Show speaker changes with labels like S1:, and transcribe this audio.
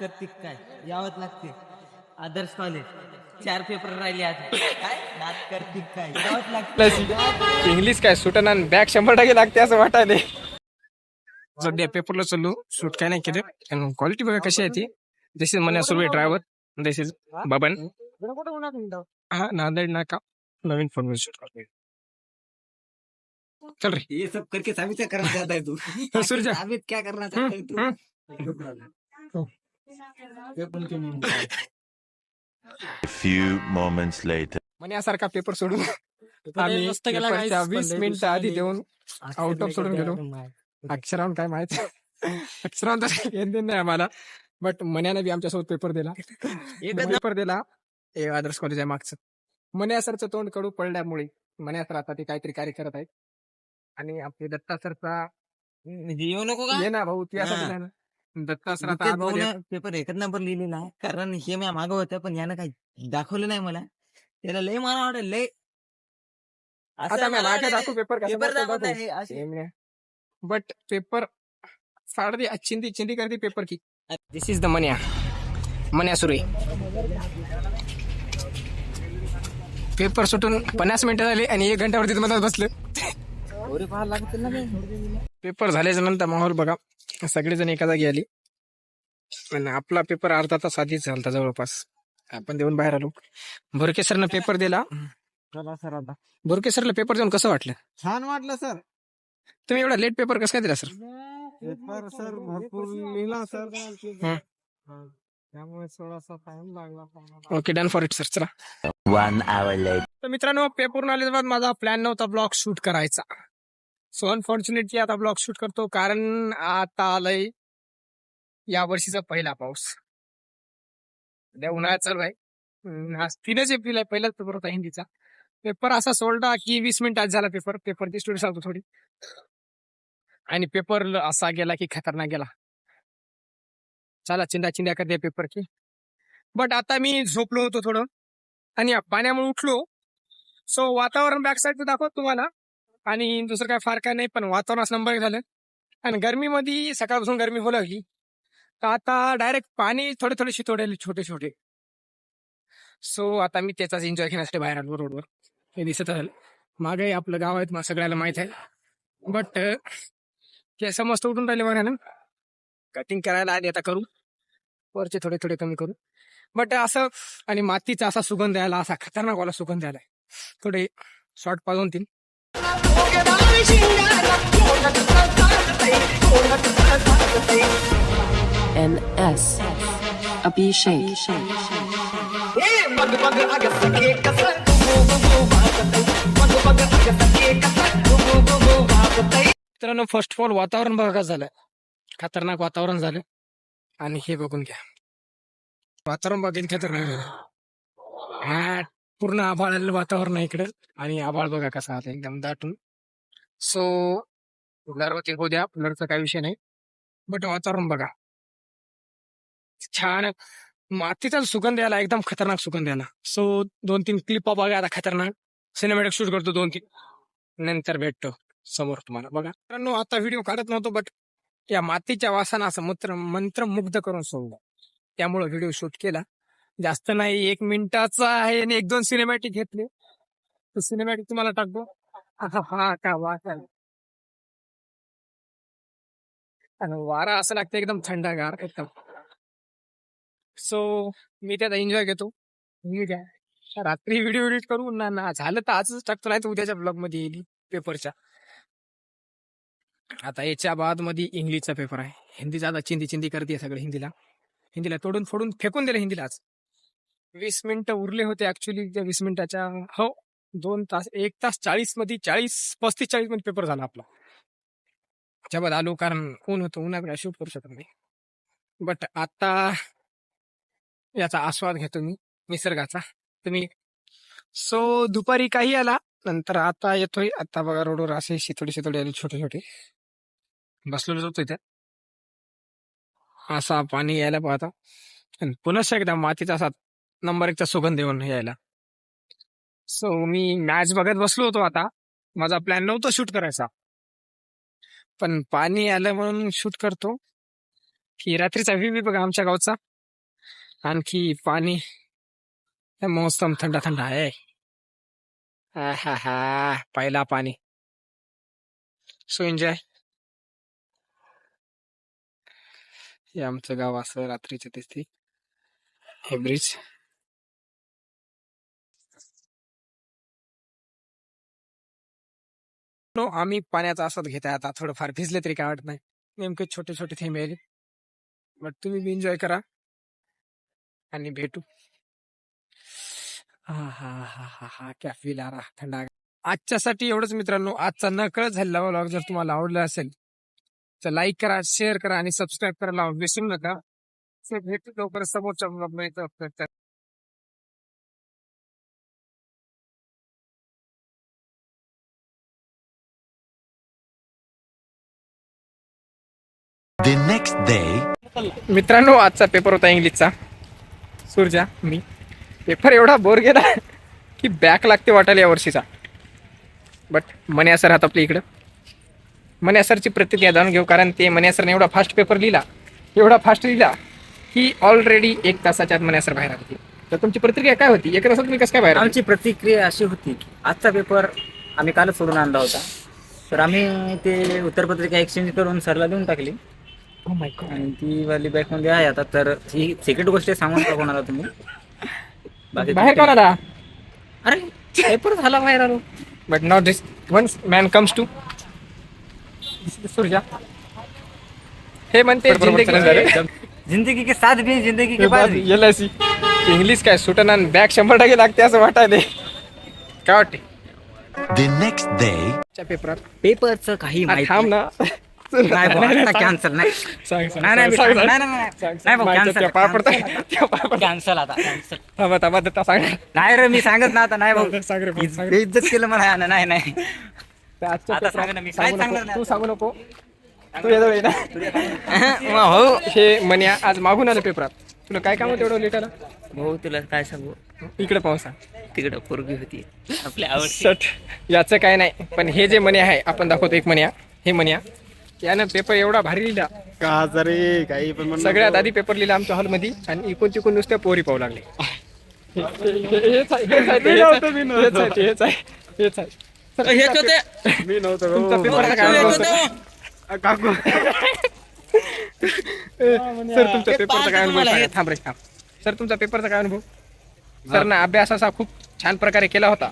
S1: करते काय? यावत लागते. आदर्श कॉलेज चार पेपर राहिले आज. काय? नात करते काय? यावत
S2: प्लस इंग्लिश काय सुटन आणि बॅग शंभर टक्के लागते असं वाटायले. सध्या पेपरला चाललो शूट काय नाही केलं. क्वालिटी बघा कशी आहे ती. This is Manya Surve driver this is Baban. हा नांदेड नाका. नवीन फोन शूट करतोय. चल रे.
S1: ये सब करके साबित क्या करना चाहता है तू. साबित क्या करना चाहता है तू.
S3: A few moments later.
S2: मन्यासारखा पेपर सोडून आम्ही पेपरच्या वीस मिनिटं आधी देऊन आउट ऑफ सोडून गेलो. अक्षरावून काय माहीत? अक्षरावून तर नाही आम्हाला. बट मन्याने बी आमच्यासोबत पेपर दिला. पेपर दिला. हे आदर्श कॉलेज आहे मागचं. मन्या सरचं तोंड कडू पडल्यामुळे मन्या सर आता ते काहीतरी कार्य करत आहेत. आणि आपले दत्ता सरचा
S1: येऊ नको का?
S2: ये ना भाऊ तू
S1: हा.
S2: नाही ना दत्ता सर आता
S1: तेच
S2: अनुभव द्या.
S1: भाऊनं पेपर एकच नंबर लिहिलेला आहे कारण हे मी मागं होतं पण यानं काही दाखवलं नाही मला. त्याला लय मला वाटेल लय असं
S2: आता मी
S1: मला
S2: मागे
S1: वाटेल,
S2: दाखवू पेपर
S1: पेपर
S2: कसा
S1: दाखवत आहे, असे.
S2: बट पेपर साडे चिंदी चिंदी करते पेपर की. This is the Manya Manya सुरे पेपर सुटून पन्नास मिनिटं झाले आणि एक घंट्यावरती तुम्हाला बसले
S1: एवढे पाहायला लागतील ना बे.
S2: पेपर झाल्याच्यानंतर माहोल बघा. सगळेजण एका जागी आली आणि आपला पेपर अर्धा तास आधीच झालता जवळपास. आपण देऊन बाहेर आलो. बोरके सरनं पेपर दिला.
S1: सर आता.
S2: सरला पेपर देऊन कसं वाटलं?
S1: छान वाटलं सर.
S2: तुम्ही एवढा लेट पेपर कसं काय दिला सर?
S1: पेपर सर भरपूर लिहिला सर.
S2: हं.
S1: त्यामुळे थोडासा टाइम लागला
S2: okay done for it sir चला.
S3: One hour later.
S2: तर मित्रांनो पेपरून आल्याच्या बाद माझा प्लॅन नव्हता ब्लॉग शूट करायचा. सो अनफॉर्च्युनेटली आता ब्लॉग शूट करतो कारण आता आलंय या वर्षीचा पहिला पाऊस. उद्या उन्हाळ्यात चालू आहे. तिनेच आज तीनच एप्रिल आहे. पहिलाच पेपर होता हिंदीचा. पेपर असा सोडला की वीस मिनिटात झाला पेपर पेपरची स्टोरी सांगतो थोडी. आणि पेपर असा गेला की खतरनाक गेला. चला चिंदा चिंदा करते पेपर की बट आता मी झोपलो होतो थोडं. आणि पाण्यामुळे उठलो. सो वातावरण बॅक साईड दाखवत तुम्हाला. आणि दुसरं काय फार काय नाही पण वातावरणास नंबर झालं. आणि गरमीमध्ये सकाळपासून गरमी होऊ लागली. तर आता डायरेक्ट पाणी थोडे थोडे शितोडे छोटे छोटे सो आता मी त्याचाच एन्जॉय घेण्यासाठी बाहेर आलो रोडवर हे दिसत आहे. मागे आपलं गाव आहे तुम्हाला सगळ्याला माहीत आहे. बट ते मस्त उठून राहिले बघा ना. कटिंग करायला आधी आता करू. वरचे थोडे थोडे कमी करू. बट असं आणि मातीचा असा सुगंध यायला असा खतरनाक वाला सुगंध आलाय थोडे शॉर्ट पाजून तीन
S4: NS Abhishek
S2: मित्रांनो फर्स्ट ऑफ ऑल वातावरण बघा कसं झालं खतरनाक वातावरण झालं आणि हे बघून घ्या वातावरण बघेन खतरनाक झालं हा पूर्ण आभाळ वातावरण आहे इकडं. आणि आभाळ बघा कसा आता एकदम दाटून. सो ब्लरवरती होऊ द्या ब्लरचा काही विषय नाही. बट वातावरण बघा. छान. मातीचा सुगंध यायला एकदम खतरनाक सुगंध यायला. सो दोन तीन क्लिपा बघा आता खतरनाक. सिनेमॅटिक शूट करतो दोन तीन नंतर भेटतो समोर तुम्हाला. बघा. मित्रांनो आता व्हिडिओ काढत नव्हतो बट या मातीच्या वासानं असं मंत्र मंत्रमुग्ध करून सोडलं. त्यामुळे व्हिडिओ शूट केला. जास्त नाही एक मिनिटाचा आहे आणि एक दोन सिनेमॅटिक घेतले. तर सिनेमॅटिक तुम्हाला टाकतो. आहा, हा का वा आहे. वारा असं लागतं एकदम थंडगार एकदम. सो मी त्याचा एन्जॉय घेतो. मी काय रात्री व्हिडिओ एडिट करू ना ना झालं तर आजच टाकतो नाही तर उद्याच्या ब्लॉगमध्ये येईल पेपरच्या आता याच्या बादमध्ये इंग्लिशचा पेपर आहे. हिंदीचा आता चिंदी चिंदी करते सगळं हिंदीला. हिंदीला तोडून फोडून फेकून दिलं हिंदीला आज. वीस मिनिटं उरले होते ऍक्च्युली त्या वीस मिनिटाच्या. हो दोन तास एक तास चाळीसमध्ये चाळीस पस्तीस चाळीसमध्ये पेपर झाला आपला. त्याच्या आलो कारण ऊन होतं? उन्हाकडे शूट करू शकत नाही. बट आता याचा आस्वाद घेतो मी निसर्गाचा. तुम्ही सो दुपारी काही आला नंतर आता येतोय. आता बघा रोडवर असे शितोडे शितोडे आले छोटे छोटे. बसलेलो जातो इथे. असा पाणी यायला पाहता. आणि पुन्हा एकदा मातीचा असा नंबर एकचा सुगंध येऊन यायला. सो मी मॅच बघत बसलो होतो आता. माझा प्लॅन नव्हता शूट करायचा. पण पाणी आलं म्हणून शूट करतो. की रात्रीचा व्ह्यू बघा आमच्या गावचा. आणखी पाणी. मौसम थंड थंड आहे पहिला पाणी. सो एन्जॉय हे आमचं गाव असं रात्रीचं दिसते हे ब्रिज नो आम्ही पाण्याचा आस्वाद घेत आहे. आता थोडंफार भिजले तरी काय वाटत नाही. नेमके छोटे छोटे थेंब येईल बट तुम्ही बी एन्जॉय करा. आणि भेटू. हा हा हा हा हा. क्या फील आ रहा थंडा. आजच्यासाठी एवढंच मित्रांनो. आजचा नकळत झालेला व्लॉग जर तुम्हाला आवडला असेल तर लाईक करा शेअर करा आणि सबस्क्राईब करायला विसरू नका. भेटू लवकर समोरच्या
S3: The next day.
S2: मित्रांनो आजचा पेपर होता इंग्लिशचा. सुरजा मी. पेपर एवढा बोर गेला की बॅक लागते वाटायला या वर्षीचा. बट मन्या सर आहात आपल्या इकडं. मन्या सरची प्रतिक्रिया जाणून घेऊ कारण ते मन्या सरने एवढा फास्ट पेपर लिहिला. एवढा फास्ट लिहिला की ऑलरेडी एक तासाच्या आत मन्या सर बाहेर आले. तर तुमची प्रतिक्रिया काय होती? एक तासात तुम्ही कसं काय बाहेर?
S5: आमची प्रतिक्रिया अशी होती की आजचा पेपर आम्ही कालच सोडून आणला होता. तर आम्ही ते उत्तरपत्रिका एक्सचेंज करून सरला देऊन टाकली. आणि ती वाली बॅगमध्ये आहे आता तर ही सिक्रेट गोष्ट सांगून का कोणाला तुम्ही. बाकी
S2: बाहेर कोण आला
S5: अरे पेपर झाला बाहेर आलो.
S2: But not this once man comes to सुरजा. हे म्हणते जिंदगी
S5: जिंदगी के साथ भी जिंदगी के बाद भी.
S2: एल आय सी इंग्लिश काय सुटन आणि बॅग शंभर टक्के लागते असं वाटायले. काय वाटते?
S3: The next day.
S2: च्या पेपरात.
S5: पेपरचं काही
S2: थांब ना.
S5: नाही भाऊ, आता कॅन्सल नाही.
S2: सांग सांग,
S5: नाही नाही
S2: सांग,
S5: नाही
S2: सांग,
S5: नाही, नाही,
S2: सांग,
S5: नाही
S2: सांग.
S5: भाऊ कॅन्सल
S2: त्या पाय पडतात त्या पाय पडतात
S5: कॅन्सल आता कॅन्सल
S2: थांबा थांबा देता सांग.
S5: नाही रे मी सांगत ना आता नाही भाऊ.
S2: सांग रे भाऊ, सांग रे.
S5: बेइज्जत केलं मला यानं. नाही नाही.
S2: त्या आजच्या
S5: आता
S2: पेपरात
S5: सांग ना, मी
S2: सांगू
S5: काय
S2: नको.
S5: सांगणार
S2: तू सांगू नको. तू येतो ना.
S5: भाऊ
S2: हे. मन्या आज मागून आलं पेपरात. तुला काय काम होतं एवढं लिटायला
S1: भाऊ तुला काय सांगू?
S2: इकडे पाहू सांग.
S1: तिकडं पोरगी होती. आपल्या आवड
S2: सट. याचं काय नाही पण हे जे मन्या आहे आपण दाखवतो एक मन्या. हे मन्या यानं पेपर एवढा भारी लिहिला
S6: का रे काही पण म्हणू
S2: सगळ्यात आधी पेपर लिहिला आमच्या हॉलमध्ये आणि इकून तिकून नुसत्या पोरी पाहू लागले हे- हे- हेच आहे, हेच आहे, हेच आहे, हेच आहे, हेच आहे, हेच आहे. सर,
S1: हेच
S2: तुमचा
S1: होते
S2: पे-
S6: मी नव्हतो
S2: तुमचा
S6: भाऊ.
S2: पेपरचा काय अनुभव,
S1: होते
S2: सर?
S6: काकू
S2: सर तुमच्या
S1: ते
S2: पेपरचा काय
S1: पाहतो
S2: अनुभव
S1: तुम्हाला
S2: सांगा.
S1: हे.
S2: थांब रे थांब सर तुमचा पेपरचा काय अनुभव सर ना अभ्यास असा खूप छान प्रकारे केला होता